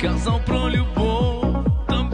казав про любов там